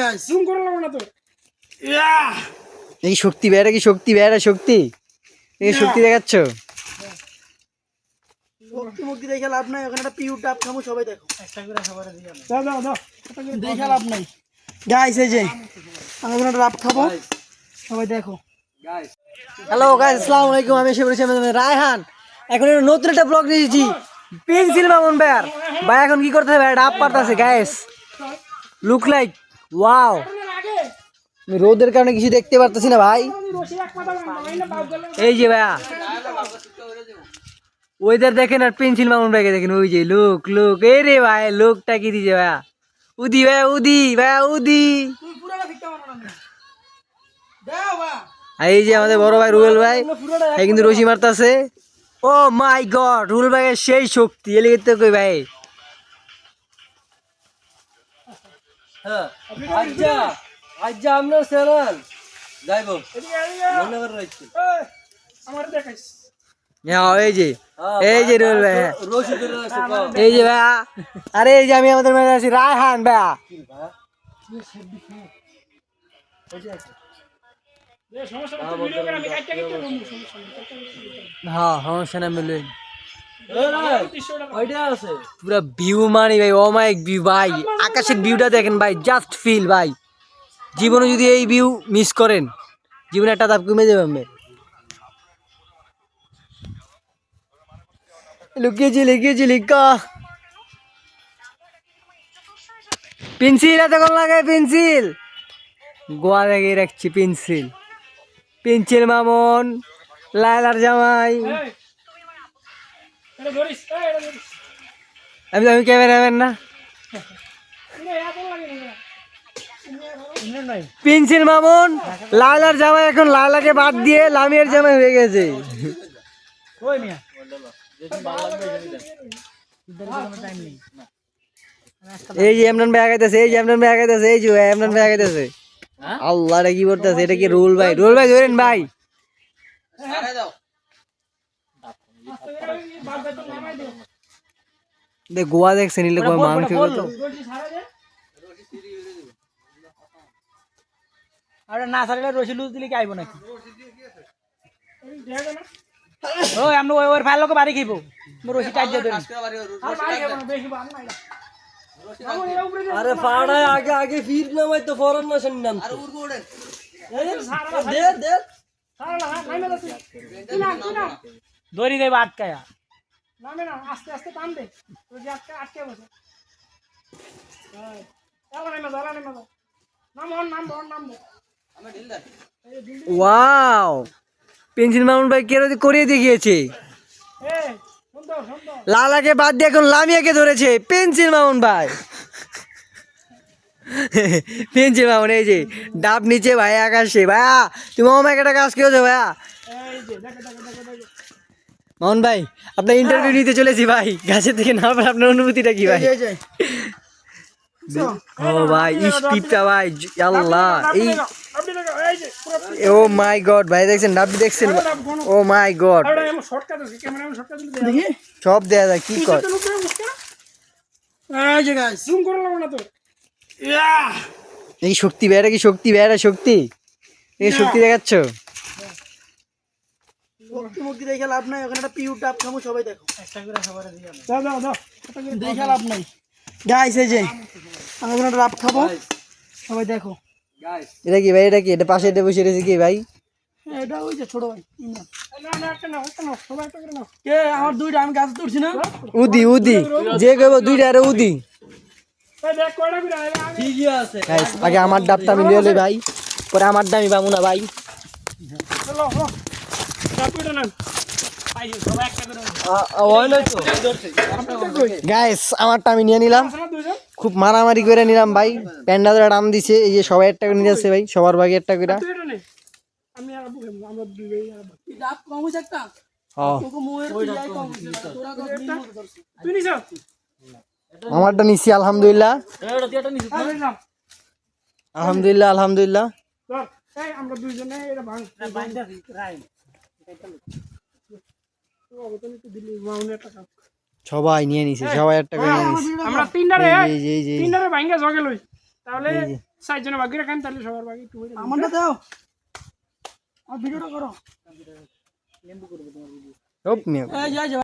Guys zoom না তো। এই শক্তি বেড়া কি শক্তি বেড়া শক্তি? এই শক্তি দেখাচ্ছ? ভক্তি মুক্তি দেখে লাভ নাই ওখানে একটা পিউ টাপ খামু সবাই দেখো। দাও দাও দাও। একটা করে দেখে লাভ নাই। গাইস এই যে আমি ওখানে একটা খাব। সবাই দেখো। হ্যালো গাইস আসসালামু আলাইকুম আমি রায়হান। এখন নতুন একটা ব্লগ নিয়েছি। পেন্সিল মামুন ভাইয়ার ভাই এখন কি করতে হবে? ডাব পারতাছে গাইস লুক লাইক ওয়াও আমি রোদের কারণে কিছু দেখতে পারতেছি না ভাই। এই যে ভাইয়া। ওয়েদার দেখেন আর পেন্সিল মামুন ভাইকে দেখেন, ওই যে লোক লোক এই রে ভাই লুকটা কি দিছে ভাইয়া? উদি ভাইয়া উদি ভাইয়া, উদি। এই যে আমাদের বড় ভাই রুবেল ভাই কিন্তু রশি মারতাছে। ও মাই গড রুবেল ভাইয়ের সেই শক্তি এলে তো কই ভাই? আচ্ছা আচ্ছা আপনার চ্যানেল যাইব। মনে করে রাখছি। আমার দেখাইস। হ্যাঁ এই যে। এই যে হ্যাঁ। এই যে ভাইয়া। আরে এই যে আমি আমাদের মেয়ে আছি রায়হান ভাইয়া। হ্যাঁ। সমস্যা না মিলবে পুরো ভিউ মানি ভাই অমায়িক ভিউ ভাই। আকাশের ভিউটা দেখেন ভাই জাস্ট ফিল ভাই। জীবনে যদি এই ভিউ মিস করেন জীবনে একটা ধাপ কমে যাবে আমি লুকিয়েছি লুকিয়েছি লিখা পেন্সিল এত কোন লাগে পেন্সিল গোয়া থেকে রাখছি পেন্সিল পেন্সিল মামন লাইলার জামাই এই এটা ধরিস এই এটা ধরিস আমি আমি ক্যামেরাম্যান না। এটা না পেন্সিল মামুন লালার জামাই এখন লালাকে বাদ দিয়ে লামিয়ার জামাই হয়ে গেছে। মিয়া? এই যে ইমরান ভাই আগাইতেছে এই যে ইমরান ভাই আগাইতেছে এই যে ইমরান ভাই আগাইতেছে। আল্লাহ এটা কি করতেছে এটা কি রোল ভাই? রোল ভাই ধরেন ভাই। দিও। দেখ গোয়া দেখছেন নিলে গোয়া মাংস কত রশি ছাড়া দে আরে না সারলে রশি লুজ দিলে কি আইব নাকি এই দেখো না ও আমরা ওই ওর ফাইল লোক বাড়ি খাইব রশি টাইট দিয়ে দেন আর বাড়ি যাব না বেশি বাদ নাই আমার এর উপরে আরে পাড়ায় আগে আগে ফির নামাই তো ফরন না শুন নাম সারা দে দে সারা না নামে না তুই তুই না তুই না দড়ি দেব আটকায়া নামে না আস্তে আস্তে টান দে যে আটকে আটকে বসে। এলা নেমে দাও এলা নেমে দাও নাম অন নাম অন নাম ওয়াও! পেন্সিল মামুন ভাই কেরো করিয়ে দেখিয়েছে লালাকে বাদ দিয়ে এখন লামিয়াকে ধরেছে পেন্সিল মামুন ভাই। পেন্সিল মামুন এই যে ডাব নিচে ভাই আকাশে। ভাইয়া তুমি আমাকে একটা কাজ কেউ ভাইয়া। এই যে দেখো দেখো দেখো দেখো। মোহন ভাই আপনার ইন্টারভিউ নিতে চলেছি ভাই গাছের থেকে না পারে আপনার অনুভূতিটা কি ভাই ও ভাই স্পিডটা ভাই আল্লাহ এই আপনি ও মাই গড ভাই দেখছেন ডাবি দেখছেন ও মাই গড সব দেয়া যায় কি কর এই শক্তি বেড়া কি শক্তি বেড়া শক্তি এই শক্তি দেখাচ্ছ মুক্তি দেখে লাভ নাই ওখানে একটা পিউ টাপ খামু সবাই দেখো। দাও দাও দাও একটা করে দেখে লাভ নাই। গাইস এই যে আমি ওখানে একটা রাপ খাব। সবাই দেখো। গাইস এটা কি ভাই এটা কি? এটা পাশে এটা বসে রয়েছে কি ভাই? এটা ওই যে ছোট ভাই একটা একটা একটা করে কে আমার দুইটা আমি গাছ তুলছি না? উদি উদি। যে কইব দুইটা আরে উদি। করে আগে আমার ডাবটা আমি লই ভাই। পরে আমার দামি পাবো না ভাই। গাইস আমারটা আমি নিয়ে নিলাম। খুব মারামারি করে নিলাম ভাই। প্যান্ডা ধরে দাম দিছে এই যে সবাই একটা করে নিয়ে যাচ্ছে ভাই সবার ভাগে একটা করে। আমারটা নিছি আলহামদুলিল্লাহ। আলহামদুলিল্লাহ আলহামদুলিল্লাহ। আমরা দুইজনে সবাই নিয়ে নিছে সবাই একটা করে নিয়ে নিছে। আমরা তিনটারে তিনটারে ভাঙ্গা জগে লই। তাহলে চারজনের বাকি রাখেন তাহলে সবার বাকি একটু আমারটা দাও। আর ভিডিওটা করো। মিয়া এই যাই যাই